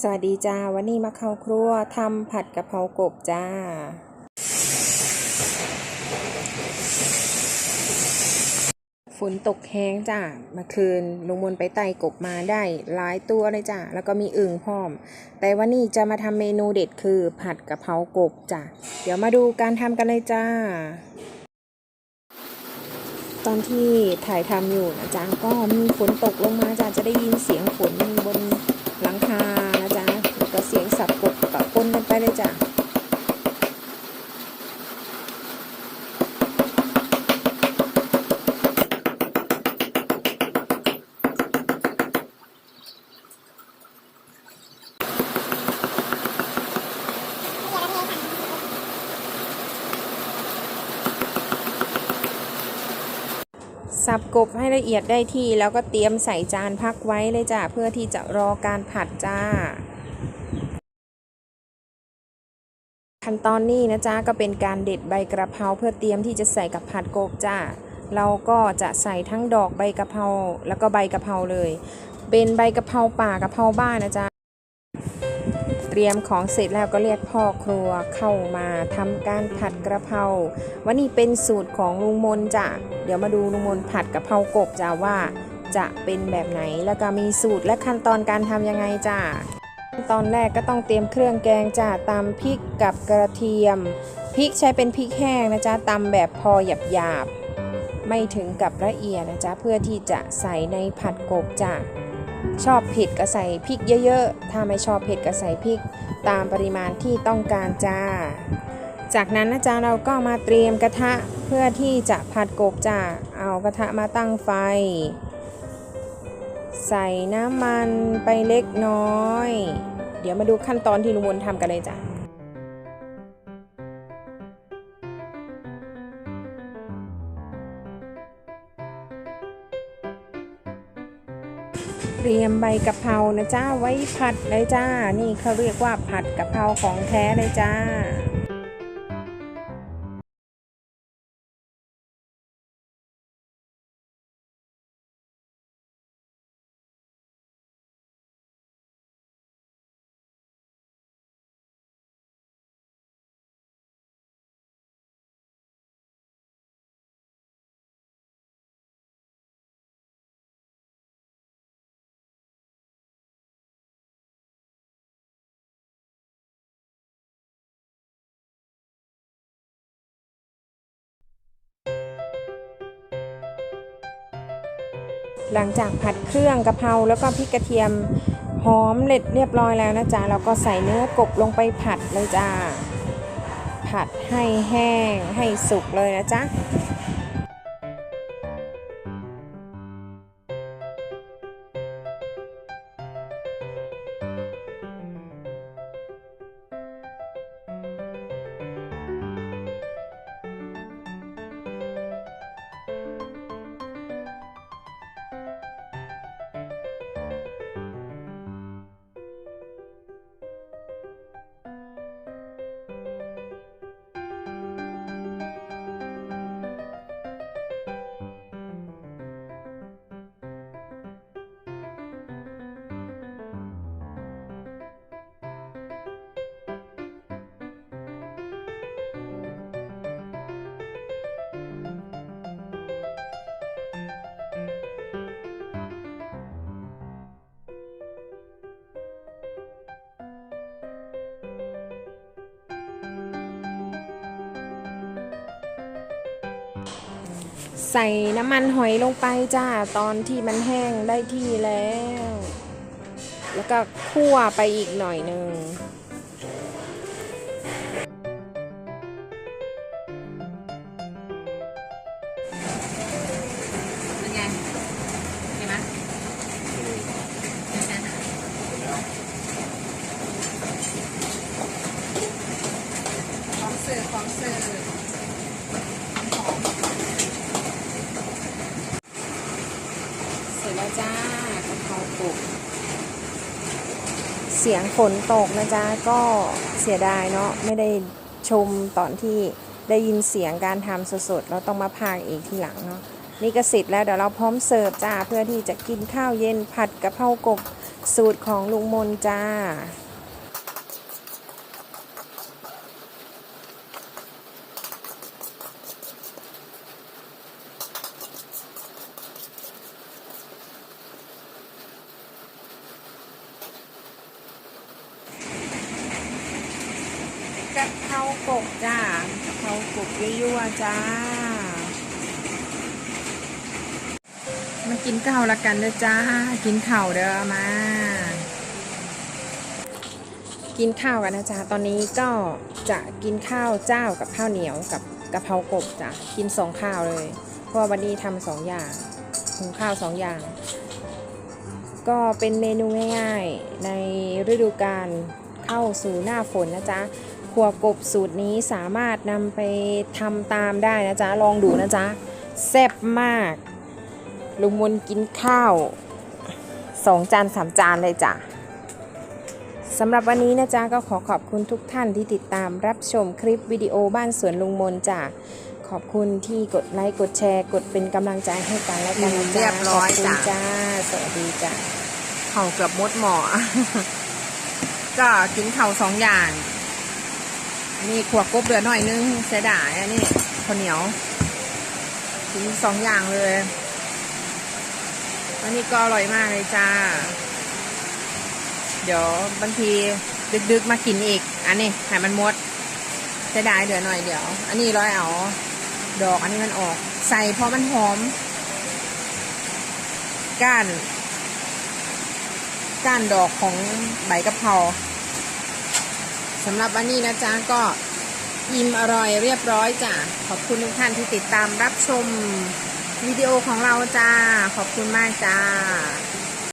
สวัสดีจ้า วันนี้มาเข้าครัวทำผัดกะเพรากบจ้า ฝนตกแห้งจ้าเมื่อคืนลุงมนไปไต่กบมาได้หลายตัวเลยจ้าแล้วก็มีอึ่งพร้อม แต่วันนี้จะมาทำเมนูเด็ดคือผัดกะเพรากบจ้าเดี๋ยวมาดูการทำกันเลยจ้า ตอนที่ถ่ายทำอยู่นะจ๊ะก็มีฝนตกลงมาจ้ะจะได้ยินเสียงฝนบนหลังคานะจ๊ะแล้วก็เสียงสับกบปะปนกันไปเลยจ้ะ สับกบให้ละเอียดได้ที่แล้วก็เตรียมใส่จานพักไว้เลยจ้ะเพื่อที่จะรอการผัดจ้า ขั้นตอนนี้นะจ๊ะก็เป็นการเด็ดใบกระเพราเพื่อเตรียมที่จะใส่กับผัดกบจ้า เราก็จะใส่ทั้งดอกใบกระเพราแล้วก็ใบกระเพราเลย เป็นใบกระเพราป่ากระเพราบ้านนะจ๊ะ เตรียมของเสร็จแล้วก็เรียกพ่อครัวเข้ามาทำการผัดกระเพราวันนี้เป็นสูตรของลุงมนจ้ะเดี๋ยวมาดูลุงมนผัดกระเพรากบจ้ะว่าจะเป็นแบบไหนแล้วก็มีสูตรและขั้นตอนการทำยังไงจ้ะขั้นตอนแรกก็ต้องเตรียมเครื่องแกงจ้ะตำพริกกับกระเทียมพริกใช้เป็นพริกแห้งนะจ๊ะตำแบบพอหยาบๆไม่ถึงกับละเอียดนะจ๊ะเพื่อที่จะใส่ในผัดกบจ้ะ ชอบเผ็ดก็ใส่พริกเยอะๆ ถ้าไม่ชอบเผ็ดก็ใส่พริกตามปริมาณที่ต้องการจ้า จากนั้นนะจ๊ะเราก็มาเตรียมกระทะเพื่อที่จะผัดกบจ้า เอากระทะมาตั้งไฟ ใส่น้ำมันไปเล็กน้อย เดี๋ยวมาดูขั้นตอนที่ลุงมนทำกันเลยจ้ะ เตรียมใบกะเพรานะจ้าไว้ผัดเลยจ้า นี่เขาเรียกว่าผัดกะเพราของแท้เลยจ้า หลังจากผัดเครื่องกะเพราแล้วก็พริกกระเทียมหอมเล็ดเรียบร้อยแล้วนะจ๊ะเราก็ใส่เนื้อกบลงไปผัดเลยจ้าผัดให้แห้งให้สุกเลยนะจ๊ะ ใส่น้ำมันหอยลงไปจ้า ตอนที่มันแห้งได้ที่แล้ว แล้วก็คั่วไปอีกหน่อยหนึ่งเป็นไงเห็นไหมพร้อมเสิร์ฟพร้อมเสิร์ฟหอม เสร็ จ้ากะเพราปลุกเสียงฝนตกนะจ๊ะก็เสียดายเนาะไม่ได้ชมตอนที่ได้ยินเสียงการทำสดๆเราต้องมาพากย์อีกทีหลังเนาะนี่ก็เสร็จแล้วเดี๋ยวเราพร้อมเสิร์ฟจ้าเพื่อที่จะกินข้าวเย็นผัดกะเพรากบสูตรของลุงมนจ้าะเพรากบจ้ากะเพรากบยั่วๆจ้า มากินข้าวละกันเด้อจ้า กินข้าวเด้อมา กินข้าวกันนะจ๊ะตอนนี้ก็จะกินข้าวเจ้ากับข้าวเหนียวกับกะเพรากบจ้ะกินสองข้าวเลย เพราะวันนี้ทำสองอย่างหุงข้าวสองอย่าง ก็เป็นเมนูง่ายๆในฤดูกาลเข้าสู่หน้าฝนนะจ๊ะ ครัวกบสูตรนี้สามารถนำไปทำตามได้นะจ๊ะ ลองดูนะจ๊ะ แซ่บมาก ลุงมนกินข้าวสองจานสามจานเลยจ้ะสำหรับวันนี้นะจ๊ะ ก็ขอขอบคุณทุกท่านที่ติดตามรับชมคลิปวิดีโอบ้านสวนลุงมนจ้ะขอบคุณที่กดไลค์กดแชร์ กดเป็นกำลังใจให้กันและกันนะจ๊ะเรียบร้อยขอบคุณจ้ะจ้าสวัสดีจ้ะเข่าเกือบมดหมอก็กินเข่าสองอย่าง นี่ขวบกบเดือหน่อยนึงเสียดายอันนี้ข้าวเหนียวกินสองอย่างเลย อันนี้ก็อร่อยมากเลยจ้า เดี๋ยวบางทีดึกๆมากินอีก อันนี้ให้มันหมดเสียดายเดี๋ยวหน่อยเดี๋ยว อันนี้ร้อยเอาดอกอันนี้มันออก ใส่เพราะมันหอม ก้าน ก้านดอกของใบกะเพรา สำหรับวันนี้นะจ๊ะก็อิ่มอร่อยเรียบร้อยจ้ะขอบคุณทุกท่านที่ติดตามรับชมวิดีโอของเราจ้า ขอบคุณมากจ้า